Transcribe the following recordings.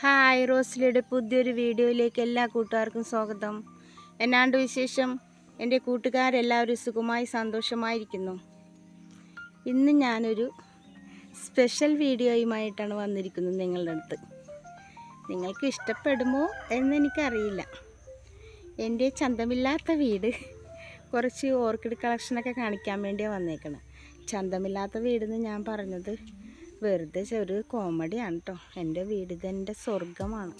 Hi റോസ്ലിയുടെ പുതിയൊരു വീഡിയോയിലേക്ക് എല്ലാ കൂട്ടുകാർക്കും സ്വാഗതം. എന്നാണ്ട് വിശേഷം? എന്റെ കൂട്ടുകാരെല്ലാവരും സുഖമായി സന്തോഷമായിരിക്കുന്നു. ഇന്ന് ഞാനൊരു സ്പെഷ്യൽ വീഡിയോയുമായിട്ടാണ് വന്നിരിക്കുന്നത് നിങ്ങളുടെ അടുത്ത്. നിങ്ങൾക്ക് ഇഷ്ടപ്പെടുമോ എന്നെനിക്കറിയില്ല. എന്റെ ചന്തമില്ലാത്ത വീട്. കുറച്ച് ഓർക്കിഡ് കളക്ഷനൊക്കെ കാണിക്കാൻ വേണ്ടിയാണ് വന്നേക്കണം. ചന്തമില്ലാത്ത വീടെന്ന് ഞാൻ പറഞ്ഞത് വെറുതെ ഒരു കോമഡിയാണ് കേട്ടോ എന്റെ വീട് ഇതെന്റെ സ്വർഗമാണ്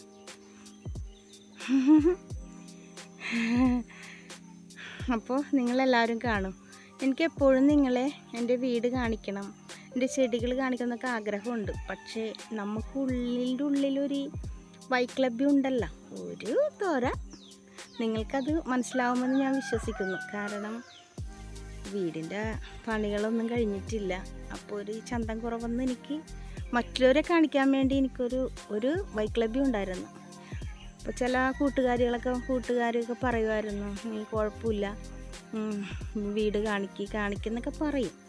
അപ്പോൾ നിങ്ങളെല്ലാവരും കാണും. എനിക്ക് എപ്പോഴും നിങ്ങളെ എന്റെ വീട് കാണിക്കണം എന്റെ ചെടികൾ കാണിക്കണം എന്നൊക്കെ ആഗ്രഹമുണ്ട്. പക്ഷേ നമുക്ക് ഉള്ളിന്റെ ഉള്ളിലൊരു വൈക്ലബ്യം ഉണ്ടല്ലോ ഒരു തോര. നിങ്ങൾക്കത് മനസ്സിലാവുമെന്ന് ഞാൻ വിശ്വസിക്കുന്നു. കാരണം വീടിന്റെ പണികളൊന്നും കഴിഞ്ഞിട്ടില്ല. അപ്പോൾ ഒരു ചന്തം കുറവെന്ന് എനിക്ക് മറ്റുള്ളവരെ കാണിക്കാൻ വേണ്ടി എനിക്കൊരു ഒരു ബൈക്ക് ലഭ്യം ഉണ്ടായിരുന്നു. അപ്പോൾ ചില കൂട്ടുകാരികളൊക്കെ കൂട്ടുകാരൊക്കെ പറയുമായിരുന്നു നീ കുഴപ്പമില്ല. വീട് കാണിക്കി കാണിക്കുന്നൊക്കെ പറയും.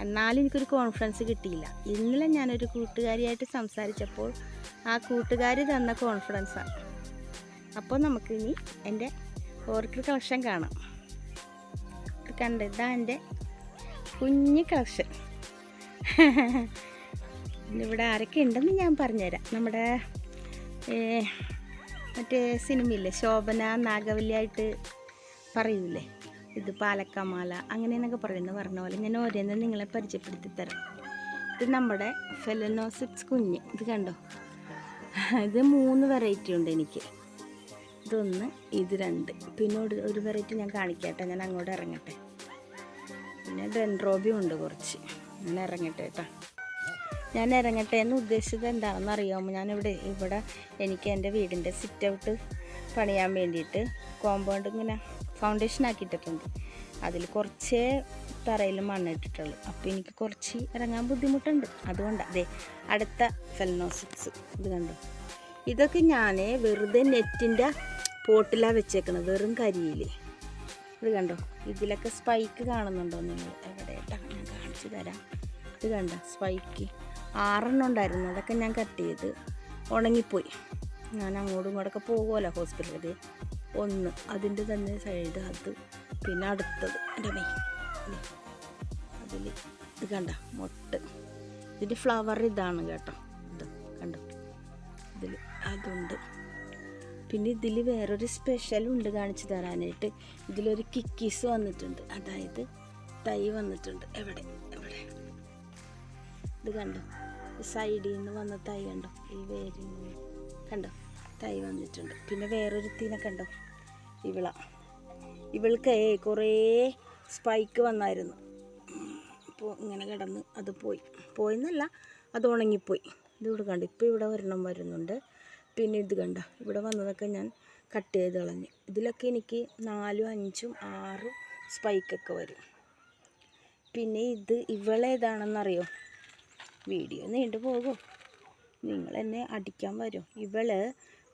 എന്നാലും എനിക്കൊരു കോൺഫിഡൻസ് കിട്ടിയില്ല. ഇന്നലെ ഞാനൊരു കൂട്ടുകാരിയായിട്ട് സംസാരിച്ചപ്പോൾ ആ കൂട്ടുകാരി തന്ന കോൺഫിഡൻസാണ്. അപ്പോൾ നമുക്കിനി എന്റെ ഓർക്കിഡ് കളക്ഷൻ കാണാം. കണ്ട്. ഇതാ എന്റെ കുഞ്ഞ് കളക്ഷൻ ഇവിടെ ആരൊക്കെ ഉണ്ടെന്ന് ഞാൻ പറഞ്ഞുതരാം. നമ്മുടെ മറ്റേ സിനിമയില്ലേ? ശോഭന നാഗവല്ലിയായിട്ട് പറയൂലേ? ഇത് പാലക്കമാല അങ്ങനെയെന്നൊക്കെ പറയുന്നത് പറഞ്ഞ പോലെ ഞാൻ ഓരോന്ന് നിങ്ങളെ പരിചയപ്പെടുത്തി തരാം ഇത് നമ്മുടെ ഫെലനോസിപ്സ് കുഞ്ഞ്. ഇത് കണ്ടോ? ഇത് മൂന്ന് വെറൈറ്റി ഉണ്ട് എനിക്ക്. ഇതൊന്ന് ഇത് രണ്ട്. പിന്നെ ഒരു വെറൈറ്റി ഞാൻ കാണിക്കട്ടെ. ഞാൻ അങ്ങോട്ട് ഇറങ്ങട്ടെ. പിന്നെ ഡെൻഡ്രോബിയും ഉണ്ട് കുറച്ച്. ഞാൻ ഇറങ്ങട്ടെ കേട്ടോ ഞാൻ ഇറങ്ങട്ടെ എന്ന് ഉദ്ദേശിച്ചത് എന്താണെന്ന് അറിയാമോ? ഞാനിവിടെ ഇവിടെ എനിക്ക് എന്റെ വീടിന്റെ സിറ്റ് ഔട്ട് പണിയാൻ വേണ്ടിയിട്ട് കോമ്പൗണ്ട് ഇങ്ങനെ ഫൗണ്ടേഷൻ ആക്കിയിട്ടിട്ടുണ്ട്. അതിൽ കുറച്ചേ തറയിൽ മണ്ണിട്ടിട്ടുള്ളൂ അപ്പോൾ എനിക്ക് കുറച്ച് ഇറങ്ങാൻ ബുദ്ധിമുട്ടുണ്ട്. അതുകൊണ്ട്. അതെ അടുത്ത ഫെൽനോസിക്സ് ഇത് കണ്ടു? ഇതൊക്കെ ഞാൻ വെറുതെ നെറ്റിന്റെ പോട്ടിലാണ് വെച്ചേക്കണത്. വെറും കരിയിൽ ഇത് കണ്ടോ? ഇതിലൊക്കെ സ്പൈക്ക് കാണുന്നുണ്ടോ നിങ്ങൾ? എവിടെ ഞാൻ കാണിച്ചു തരാം. ഇത് കണ്ട? സ്പൈക്ക് ആറെണ്ണം ഉണ്ടായിരുന്നു. അതൊക്കെ ഞാൻ കട്ട് ചെയ്ത് ഉണങ്ങിപ്പോയി. ഞാൻ അങ്ങോട്ടും ഇങ്ങോട്ടൊക്കെ പോകുമല്ലോ ഹോസ്പിറ്റലിൽ ഒന്ന് അതിന്റെ തന്നെ സൈഡ് അത് പിന്നെ അടുത്തത്. എന്റെ മെയ് അതിൽ ഇത് കണ്ട? മൊട്ട്. ഇതിന്റെ ഫ്ലവർ ഇതാണ് കേട്ടോ. ഇത് കണ്ടോ? ഇതിൽ അതുണ്ട്. പിന്നെ ഇതിൽ വേറൊരു സ്പെഷ്യൽ ഉണ്ട് കാണിച്ചു തരാനായിട്ട്. ഇതിലൊരു കിക്കീസ് വന്നിട്ടുണ്ട്. അതായത് തൈ വന്നിട്ടുണ്ട്. എവിടെ? എവിടെ? ഇത് കണ്ടോ? സൈഡിൽ നിന്ന് വന്ന തൈ കണ്ടോ? ഈ വേരിൽ നിന്ന് കണ്ടോ? തൈ വന്നിട്ടുണ്ട്. പിന്നെ വേറൊരു തീനെ കണ്ടോ? ഇവള. ഇവൾക്ക് കുറേ സ്പൈക്ക് വന്നായിരുന്നു. അപ്പോൾ ഇങ്ങനെ കിടന്ന് അത് പോയി. പോയെന്നല്ല അത് ഉണങ്ങിപ്പോയി. ഇതിവിടെ കണ്ടു? ഇപ്പോൾ ഇവിടെ ഒരെണ്ണം വരുന്നുണ്ട്. പിന്നെ ഇത് കണ്ട ഇവിടെ വന്നതൊക്കെ ഞാൻ കട്ട് ചെയ്ത് കളഞ്ഞു. ഇതിലൊക്കെ എനിക്ക് നാലും അഞ്ചും ആറും സ്പൈക്കൊക്കെ വരും. പിന്നെ ഇത് ഇവളേതാണെന്നറിയോ? വീഡിയോ നീണ്ടു പോകും. നിങ്ങൾ എന്നെ അടിക്കാൻ വരും. ഇവൾ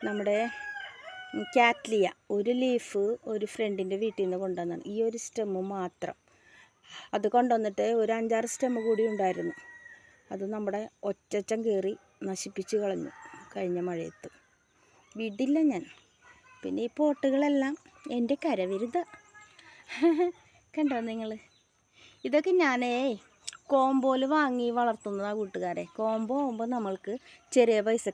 നമ്മുടെ കാറ്റ്ലിയ ഒരു ലീഫ് ഒരു ഫ്രണ്ടിന്റെ വീട്ടിൽ നിന്ന് കൊണ്ടുവന്നാണ്. ഈ ഒരു സ്റ്റെമ്മ് മാത്രം. അത് കൊണ്ടുവന്നിട്ട് ഒരു അഞ്ചാറ് സ്റ്റെമ്മ് കൂടി ഉണ്ടായിരുന്നു. അത് നമ്മുടെ ഒറ്റച്ചം കയറി നശിപ്പിച്ച് കളഞ്ഞു. കഴിഞ്ഞ മഴയത്ത്. വിടില്ല ഞാൻ. പിന്നെ ഈ പോട്ടുകളെല്ലാം എന്റെ കരവിരുത. കണ്ടോ നിങ്ങൾ? ഇതൊക്കെ ഞാനേ കോമ്പോയിൽ വാങ്ങി വളർത്തുന്നതാണ് കൂട്ടുകാരെ. കോമ്പോ ആകുമ്പോൾ നമ്മൾക്ക് ചെറിയ പൈസ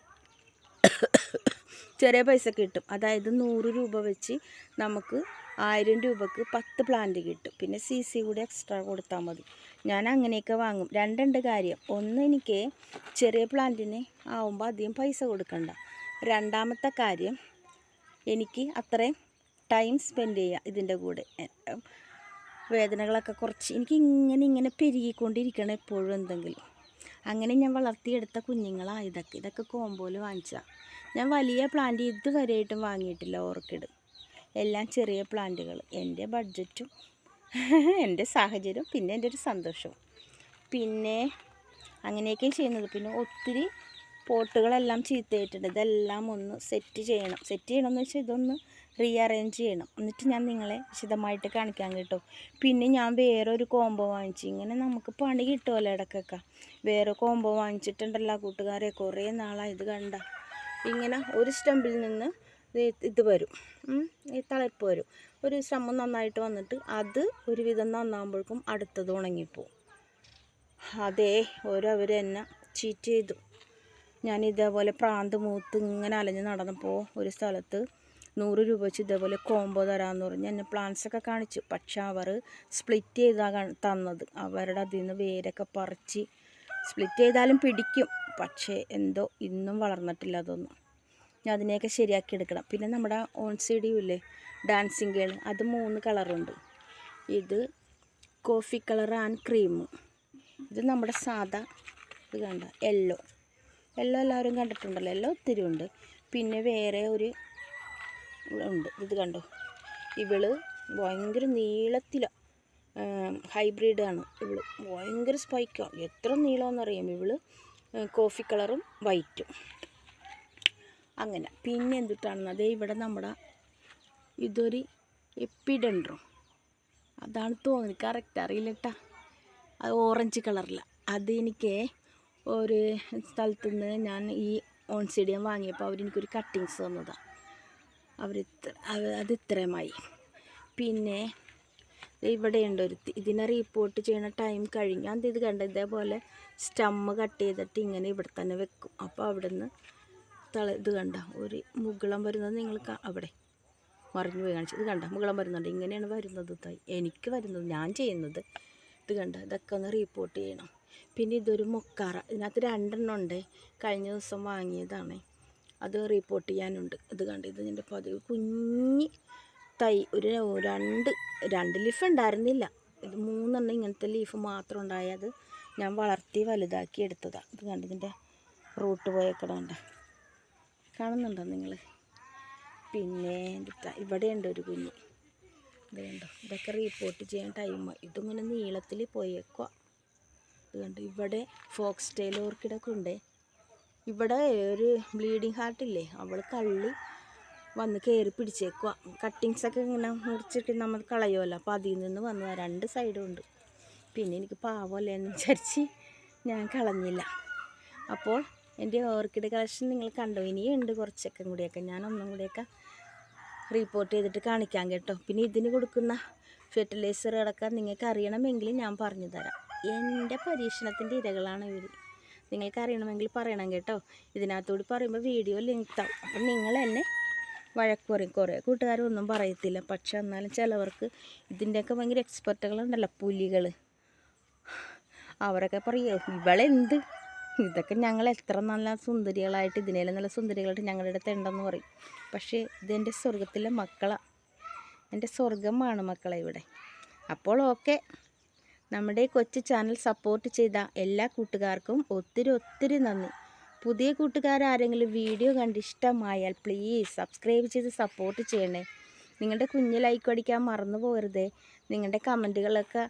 ചെറിയ പൈസ കിട്ടും. അതായത് നൂറ് രൂപ വെച്ച് നമുക്ക് ആയിരം രൂപക്ക് പത്ത് പ്ലാന്റ് കിട്ടും. പിന്നെ സി സി കൂടി എക്സ്ട്രാ കൊടുത്താൽ മതി. ഞാൻ അങ്ങനെയൊക്കെ വാങ്ങും. രണ്ടുണ്ട് കാര്യം. ഒന്ന് എനിക്ക് ചെറിയ പ്ലാന്റിന് ആവുമ്പോൾ അധികം പൈസ കൊടുക്കണ്ട. രണ്ടാമത്തെ കാര്യം എനിക്ക് അത്രയും ടൈം സ്പെൻഡ് ചെയ്യുക ഇതിന്റെ കൂടെ. വേദനകളൊക്കെ കുറച്ച് എനിക്ക് ഇങ്ങനെ ഇങ്ങനെ പെരുകിക്കൊണ്ടിരിക്കണം എപ്പോഴും എന്തെങ്കിലും. അങ്ങനെ ഞാൻ വളർത്തിയെടുത്ത കുഞ്ഞുങ്ങളാണ് ഇതൊക്കെ. ഇതൊക്കെ കോമ്പോയിൽ വാങ്ങിച്ചാൽ ഞാൻ വലിയ പ്ലാന്റ് ഇതുവരെയായിട്ടും വാങ്ങിയിട്ടില്ല ഓർക്കിഡ്. എല്ലാം ചെറിയ പ്ലാന്റുകൾ. എന്റെ ബഡ്ജറ്റും എന്റെ സാഹചര്യവും പിന്നെ എന്റെ ഒരു സന്തോഷവും. പിന്നെ അങ്ങനെയൊക്കെ ചെയ്യുന്നത്. പിന്നെ ഒത്തിരി പോട്ടുകളെല്ലാം ചീത്തയായിട്ടുണ്ട് ഇതെല്ലാം ഒന്ന് സെറ്റ് ചെയ്യണം. സെറ്റ് ചെയ്യണമെന്ന് വെച്ചാൽ ഇതൊന്ന് റീഅറേഞ്ച് ചെയ്യണം. എന്നിട്ട് ഞാൻ നിങ്ങളെ വിശദമായിട്ട് കാണിക്കാൻ കേട്ടോ. പിന്നെ ഞാൻ വേറൊരു കോംബോ വാങ്ങിച്ചു. ഇങ്ങനെ നമുക്ക് പണി കിട്ടുമല്ലോ ഇടയ്ക്കൊക്കെ. വേറെ കോംബോ വാങ്ങിച്ചിട്ടുണ്ടല്ലോ കൂട്ടുകാരെ. കുറേ നാളായി ഇത് കണ്ട. ഇങ്ങനെ ഒരു സ്റ്റമ്പിൽ നിന്ന് ഇത് വരും. ഈ തളിർപ്പ് വരും. ഒരു സ്റ്റമ്പ് നന്നായിട്ട് വന്നിട്ട് അത് ഒരുവിധം നന്നാകുമ്പോഴേക്കും അടുത്തത് ഉണങ്ങിപ്പോവും. അതേ ഓരവർ എന്നെ ചീറ്റ് ചെയ്തു. ഞാൻ ഇതേപോലെ പ്രാന്ത് മൂത്ത് ഇങ്ങനെ അലഞ്ഞ് നടന്നപ്പോൾ ഒരു സ്ഥലത്ത് നൂറ് രൂപ വെച്ച് ഇതേപോലെ കോംബോ തരാമെന്ന് പറഞ്ഞ് എന്നെ ഒക്കെ കാണിച്ചു. പക്ഷെ അവർ സ്പ്ലിറ്റ് ചെയ്താണ് തന്നത്. അവരുടെ അതിൽ നിന്ന് വേരൊക്കെ പറിച്ച് സ്പ്ലിറ്റ് ചെയ്താലും പിടിക്കും. പക്ഷേ എന്തോ ഇന്നും വളർന്നിട്ടില്ല അതൊന്നും. ഞാൻ അതിനെയൊക്കെ ശരിയാക്കി എടുക്കണം. പിന്നെ നമ്മുടെ ഓൺ സീഡിയും ഡാൻസിങ് ഗേൾ അത് മൂന്ന് കളറുണ്ട് ഇത് കോഫി കളർ ആൻഡ് ക്രീം ഇത് നമ്മുടെ സാദാ ഇത് കണ്ട യെല്ലോ യെല്ലോ എല്ലാവരും കണ്ടിട്ടുണ്ടല്ലോ. യെല്ലോ ഒത്തിരി ഉണ്ട്. പിന്നെ വേറെ ഒരു ഉണ്ട്. ഇത് കണ്ടോ? ഇവൾ ഭയങ്കര ഹൈബ്രിഡ് ഹൈബ്രിഡാണ് ഇവൾ ഭയങ്കര സ്പൈക്കാണ് എത്ര നീളമെന്നറിയാം ഇവൾ കോഫി കളറും വൈറ്റും അങ്ങനെ. പിന്നെ എന്തിട്ടാണെന്ന് അതേ ഇവിടെ നമ്മുടെ ഇതൊരു എപ്പിഡൻഡ്രോ അതാണ് തോന്നുന്നത്. കറക്റ്റ് അറിയില്ല കേട്ടാ ഓറഞ്ച് കളറില്ല അതെനിക്ക് ഒരു സ്ഥലത്തു നിന്ന് ഞാൻ ഈ ഓൺസിഡിയം വാങ്ങിയപ്പോൾ അവരെനിക്കൊരു കട്ടിങ്സ് തന്നതാണ് അവർ അത് ഇത്രയുമായി പിന്നെ ഇവിടെയുണ്ട് ഒരു ഇതിനെ റിപ്പോർട്ട് ചെയ്യുന്ന ടൈം കഴിഞ്ഞ്. അത് ഇത് കണ്ട? ഇതേപോലെ സ്റ്റമ്മ് കട്ട് ചെയ്തിട്ട് ഇങ്ങനെ ഇവിടെ തന്നെ വെക്കും. അപ്പോൾ അവിടെ നിന്ന് തള ഇത് കണ്ട? ഒരു മുകളം വരുന്നത് നിങ്ങൾ അവിടെ മറിഞ്ഞു പോയി കാണിച്ചു ഇത് കണ്ട? മുകളം വരുന്നുണ്ട്. ഇങ്ങനെയാണ് വരുന്നത് എനിക്ക് വരുന്നത് ഞാൻ ചെയ്യുന്നത്. ഇത് കണ്ട? ഇതൊക്കെ ഒന്ന് റിപ്പോർട്ട് ചെയ്യണം. പിന്നെ ഇതൊരു മൊക്കാറ. ഇതിനകത്ത് രണ്ടെണ്ണം ഉണ്ട്. കഴിഞ്ഞ ദിവസം വാങ്ങിയതാണ്. അത് റിപ്പോർട്ട് ചെയ്യാനുണ്ട്. ഇത് കണ്ട്? ഇത് എന്റെ പതിവ് കുഞ്ഞി തൈ. ഒരു രണ്ട് രണ്ട് ലീഫ് ഉണ്ടായിരുന്നില്ല. ഇത് മൂന്നെണ്ണം ഇങ്ങനത്തെ ലീഫ് മാത്രം ഉണ്ടായത്. ഞാൻ വളർത്തി വലുതാക്കി എടുത്തതാണ് ഇത് കണ്ട്? ഇതിന്റെ റൂട്ട് പോയേക്കണണ്ട കാണുന്നുണ്ടോ നിങ്ങൾ? പിന്നെ ഇവിടെ ഉണ്ട് ഒരു കുഞ്ഞ്. ഇത് കണ്ടോ? ഇതൊക്കെ റിപ്പോർട്ട് ചെയ്യാൻ ടൈം ഇതിങ്ങനെ നീളത്തിൽ പോയേക്കുക ഇത് ഇവിടെ ഫോക്സ് ടെയിൽ ഓർക്കിഡൊക്കെ ഉണ്ട്. ഇവിടെ ഒരു ബ്ലീഡിങ് ഹാർട്ടില്ലേ അവൾ കള്ളി വന്ന് കയറി പിടിച്ചേക്കുക കട്ടിങ്സൊക്കെ ഇങ്ങനെ മുറിച്ചിട്ട് നമ്മൾ കളയുമല്ലോ അപ്പോൾ അതിൽ നിന്ന് വന്ന് രണ്ട് സൈഡും ഉണ്ട്. പിന്നെ എനിക്ക് പാവമല്ലേ എന്ന് വിചാരിച്ച് ഞാൻ കളഞ്ഞില്ല. അപ്പോൾ എന്റെ ഓർക്കിഡ് കളക്ഷൻ നിങ്ങൾ കണ്ടോ? ഇനിയുണ്ട് കുറച്ചൊക്കെ കൂടിയൊക്കെ. ഞാൻ ഒന്നും കൂടിയൊക്കെ റിപ്പോർട്ട് ചെയ്തിട്ട് കാണിക്കാം കേട്ടോ. പിന്നെ ഇതിന് കൊടുക്കുന്ന ഫെർട്ടിലൈസർ അടക്കം നിങ്ങൾക്ക് അറിയണമെങ്കിൽ ഞാൻ പറഞ്ഞു തരാം. എന്റെ പരീക്ഷണത്തിന്റെ ഇരകളാണ് ഇവർ നിങ്ങൾക്ക് അറിയണമെങ്കിൽ പറയണം കേട്ടോ. ഇതിനകത്തോട് പറയുമ്പോൾ വീഡിയോ ലിങ്ക് ആവും അപ്പം നിങ്ങൾ തന്നെ വഴക്ക് പറയും. കുറേ കൂട്ടുകാരൊന്നും പറയത്തില്ല. പക്ഷെ എന്നാലും ചിലവർക്ക് ഇതിന്റെയൊക്കെ ഭയങ്കര എക്സ്പെർട്ടുകളുണ്ടല്ലോ പുലികൾ അവരൊക്കെ പറയുക ഇവളെന്ത് ഇതൊക്കെ ഞങ്ങൾ എത്ര നല്ല സുന്ദരികളായിട്ട് ഇതിനേലും നല്ല സുന്ദരികളായിട്ട് ഞങ്ങളുടെ അടുത്ത് ഉണ്ടെന്ന് പറയും. പക്ഷേ ഇതെന്റെ സ്വർഗത്തിലെ മക്കളാണ് എന്റെ സ്വർഗമാണ് മക്കളെ ഇവിടെ. അപ്പോൾ ഓക്കെ. നമ്മുടെ കൊച്ചു ചാനൽ സപ്പോർട്ട് ചെയ്ത എല്ലാ കൂട്ടുകാർക്കും ഒത്തിരി ഒത്തിരി നന്ദി. പുതിയ കൂട്ടുകാരാരെങ്കിലും വീഡിയോ കണ്ട് ഇഷ്ടമായാൽ പ്ലീസ് സബ്സ്ക്രൈബ് ചെയ്ത് സപ്പോർട്ട് ചെയ്യണേ. നിങ്ങളുടെ കുഞ്ഞ് ലൈക്ക് അടിക്കാൻ മറന്നു പോകരുതേ. നിങ്ങളുടെ കമന്റുകളൊക്കെ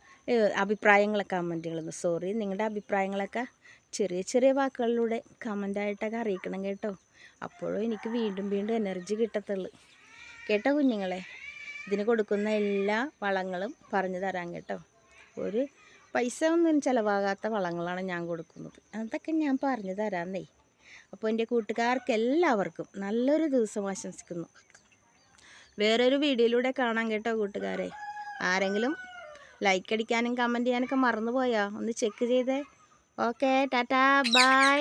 അഭിപ്രായങ്ങളൊക്കെ കമന്റുകളൊന്നും സോറി നിങ്ങളുടെ അഭിപ്രായങ്ങളൊക്കെ ചെറിയ ചെറിയ വാക്കുകളിലൂടെ കമന്റായിട്ടൊക്കെ അറിയിക്കണം കേട്ടോ. അപ്പോഴും എനിക്ക് വീണ്ടും വീണ്ടും എനർജി കിട്ടത്തുള്ളൂ. കേട്ടോ കുഞ്ഞുങ്ങളെ ഇതിന് കൊടുക്കുന്ന എല്ലാ വളങ്ങളും പറഞ്ഞു തരാം കേട്ടോ. ഒരു പൈസ ഒന്നും ചിലവാകാത്ത വളങ്ങളാണ് ഞാൻ കൊടുക്കുന്നത്. അതൊക്കെ ഞാൻ പറഞ്ഞു തരാമെന്നേ അപ്പോൾ എന്റെ കൂട്ടുകാർക്ക് എല്ലാവർക്കും നല്ലൊരു ദിവസം ആശംസിക്കുന്നു. വേറൊരു വീഡിയോയിലൂടെ കാണാം കേട്ടോ കൂട്ടുകാരെ. ആരെങ്കിലും ലൈക്ക് അടിക്കാനും കമന്റ് ചെയ്യാനൊക്കെ മറന്നുപോയോ? ഒന്ന് ചെക്ക് ചെയ്തേ. Okay tata bye